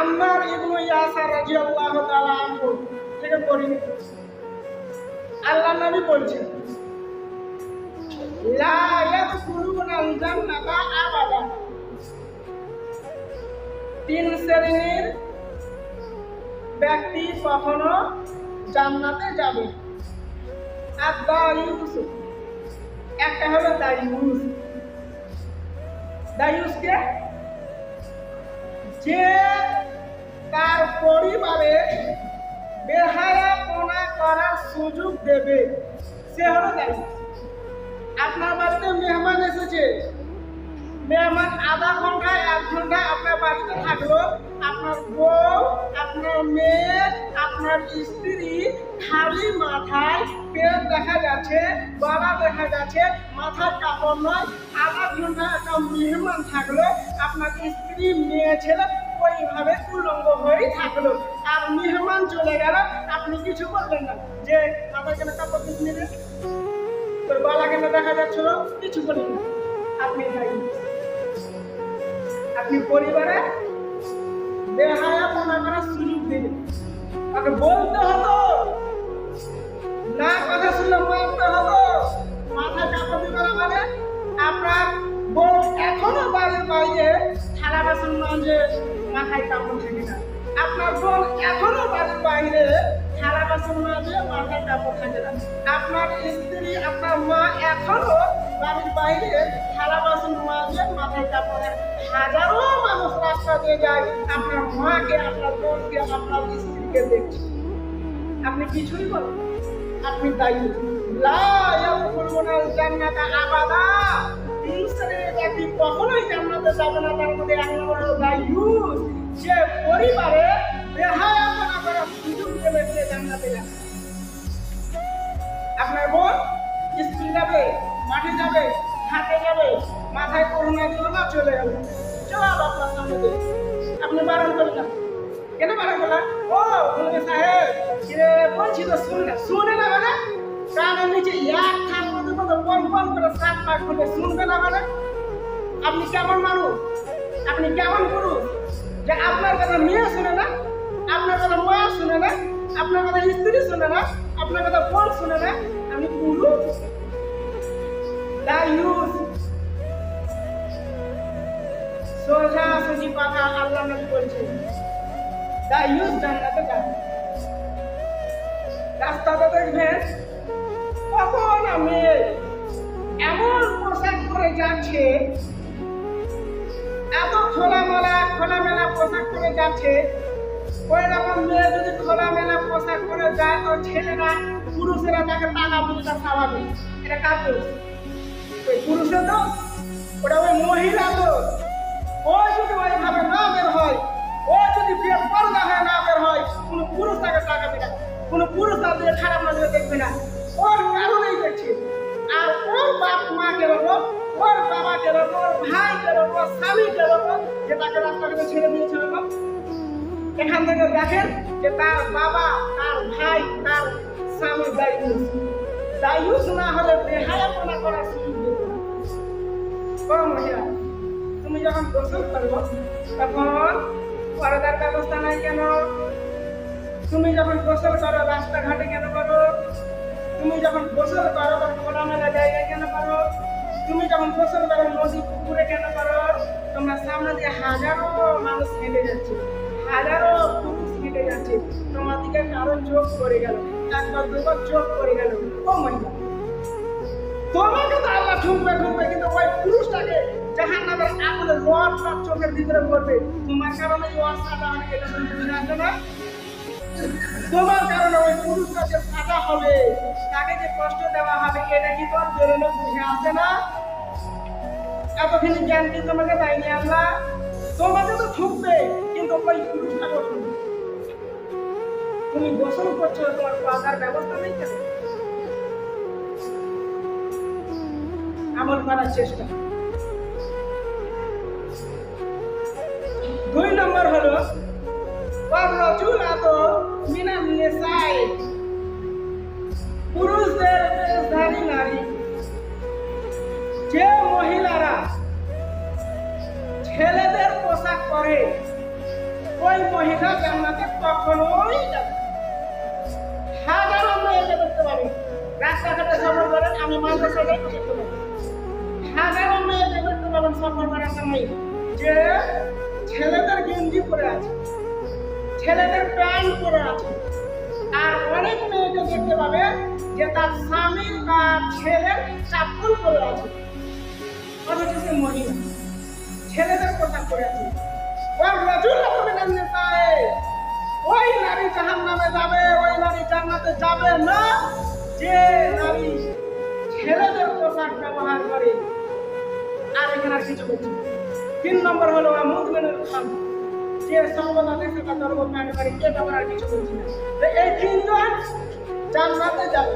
আম্মার ইবনু ইয়াসার রাদিয়াল্লাহু তাআলা আনহু থেকে পড়িনি আল্লাহ নবী বলছেন, লা ইয়াদখুলুনাল জান্নাতা আবাদা তিন শ্রেণির ব্যক্তি কখনো জান্নাতে যাবে। আর দায়ুস একটা হলো দায়ুস দায়ুসকে যে তার পরিবারে বেহায়াপনা করার সুযোগ দেবে। সে হলো আপনার বাড়িতে মেহমান এসেছে। মেহমান আধা ঘণ্টা এক ঘণ্টা আপনার বাড়িতে থাকল। আপনার বউ, আপনার মেয়ে, আপনার স্ত্রী, খালি মাথায় পেট দেখা যাচ্ছে, গলা দেখা যাচ্ছে, মাথার কাপড় নয়, আধা ঘণ্টা একটা মেহমান থাকল। আপনার স্ত্রী, মেয়ে, ছেলে ওইভাবে উলঙ্গ হয়েই থাকল। আর মেহমান চলে গেল, আপনি কিছু বললেন না। যে মাথায় কেন কাপড় কিছু তোর গলা কেন দেখা যাচ্ছিল কিছু বললেন না। আপনি আপনি পরিবারে বেহায়াপনা করার সুযোগ দিলেন। তাকে বলতে হতো, না কথা শুনলে মারতে হতো। মাথায় কাপড় দিবে মানে আপনার বউ এখনও বাড়ির বাইরে থালা বাসন মাঝে মাথায় কাপড় থাকে না। আপনার বোন এখনও বাড়ির বাইরে থালা বাসন মাঝে মাথায় কাপড় থাকে না। আপনার স্ত্রী, আপনার মা এখনও বাড়ির বাইরে থালা বাসন মাঝে মাথায় কাপড় হাজারো মানুষ রাস্তা দিয়ে যায়, আপনার মাকে, আপনার বোনকে, আপনার স্ত্রীকে দেখছে আপনি কিছুই বলেন না। আপনি দায়ী লা ইয়াদখুলুনাল জান্নাতা আবাদা। তিন শ্রেণির ব্যক্তি কখনোই জান্নাতে যাবে না তার মধ্যে এক নম্বর পরিবারে বেহায়াপনা করার দেবে সে জান্নাতে যাবে আপনার বোন যাবে, মাঠে যাবে হাটে যাবে, মাথায় করোনা দিল না চলে গেল জবাব আপনার আপনি বারণ করলেন কেন বারণ করলেন ও সাহেব বলছি তো শুনে শুনে না মানে? কানের নিচে এক মতো পন করে পাক শুনবে না মানে আপনি কেমন মানুষ? আপনি কেমন পুরুষ? যে আপনার কথা মেয়ে শুনে না, আপনার কথা মা শুনে না, আপনার কথা স্ত্রী শুনে না, আপনার কথা বোন শুনে না, আপনি পুরুষ? দায়ুস সোজা সুজি কথা আল্লাহ নবী বলছেন দায়ুস জান্নাতে যাবে রাস্তাতে দেখবেন কখন আমি এমন পোশাক পরে যাচ্ছে, এত খোলামেলা খোলামেলা পোশাক পরে যাচ্ছে, ওই রকম মেয়ে যদি খোলামেলা পোশাক পরে যায়, তো ছেলেরা, পুরুষেরা তাকে টাকা বুঝতে স্বাভাবিক এটা দোষ? ওই পুরুষের দোষ? ওটা ওই মহিলা দোষ। ও যদি ওইভাবে না বের হয়, ও যদি বিয়ে পর্দা হয়ে না বের হয়, কোনো পুরুষ তাকে টাকা দেবে কোনো পুরুষ তার দিকে খারাপ নজরে দেখবে না। ওর কারণেই দেখছে। আর ওর বাপ মা গেল ওর বাবা গেল ওর ভাই গেল ওর স্বামী গেল যে তাকে রাস্তাঘাটে ছেড়ে দিয়েছিল এখান থেকে দেখেন যে তার বাবা, তার ভাই, তার স্বামী দায়ুস দায়ুস না হলে বেহায়াপনা করার সুযোগ ও মহিলা, তুমি যখন গোসল করব, তখন পর্দার ব্যবস্থা নাই কেন? তুমি যখন গোসল করো, রাস্তাঘাটে কেন করো? তুমি যখন গোসল করো তখন খোলামেলা জায়গায় কেন করো তুমি যখন গোসল করো নদী, পুকুরে কেন করো তোমার সামনে দিয়ে হাজারো মানুষ হেঁটে যাচ্ছে। হাজারো পুরুষ হেঁটে যাচ্ছে। তোমার দিকে কারও চোখ করে গেল একবার দুবার চোখ করে গেল। ও মহিলা তোমাকে তো আল্লাহ ঠুকবে ঠুকবে কিন্তু ওই পুরুষটাকে জাহান নামের আগুনের রড তার চোখের ভিতরে পড়বে। তোমার কারণে ওই সাদা অনেক এটা না। তোমার কারণে ওই পুরুষটা যে সাদা হবে, তাকে যে কষ্ট দেওয়া হবে, এটা কি তোর বেরোনো বুঝে আসে না? এতখানি জ্ঞান কি তোমাকে দেয়নি আল্লাহ? তোমাকে তো ঠুকবে, কিন্তু ওই পুরুষটা ঠুকবে তুমি গোসল করছ, তোমার পাতার ব্যবস্থা নেই আমল করার চেষ্টা পরে ওই মহিলা জান্নাতে কখনোই যাবে। হাজারো মেয়েকে দেখতে পাবেন রাস্তাঘাটে সফর করেন, আমি মাদ্রাসা যাই দেখতে পাবেন হাজারো মেয়েকে দেখতে পাবেন সফর করার সময় যে ছেলেদের গেঞ্জি পরে আছে, ছেলেদের প্যান্ট পরে আছে। আর অনেক মেয়েকে দেখতে পাবে যে তার স্বামীর বা ছেলের চাপ্পল পরে আছে। অথচ সে মহিলা ছেলেদের পোশাক পরে আছে। ওই নারী জাহান্নামে যাবে ওই নারী জান্নাতে যাবে না যে নারী ছেলেদের পোশাক ব্যবহার করে আর এখানে আর কিছু বলছি। তিন নম্বর হলো মুদমিনুল খাম যে সর্বদা দেখে বা ধর্ম প্যান্ট করে কে ব্যবহার কিছু বলছি না এই তিনজন জান্নাতে যাবে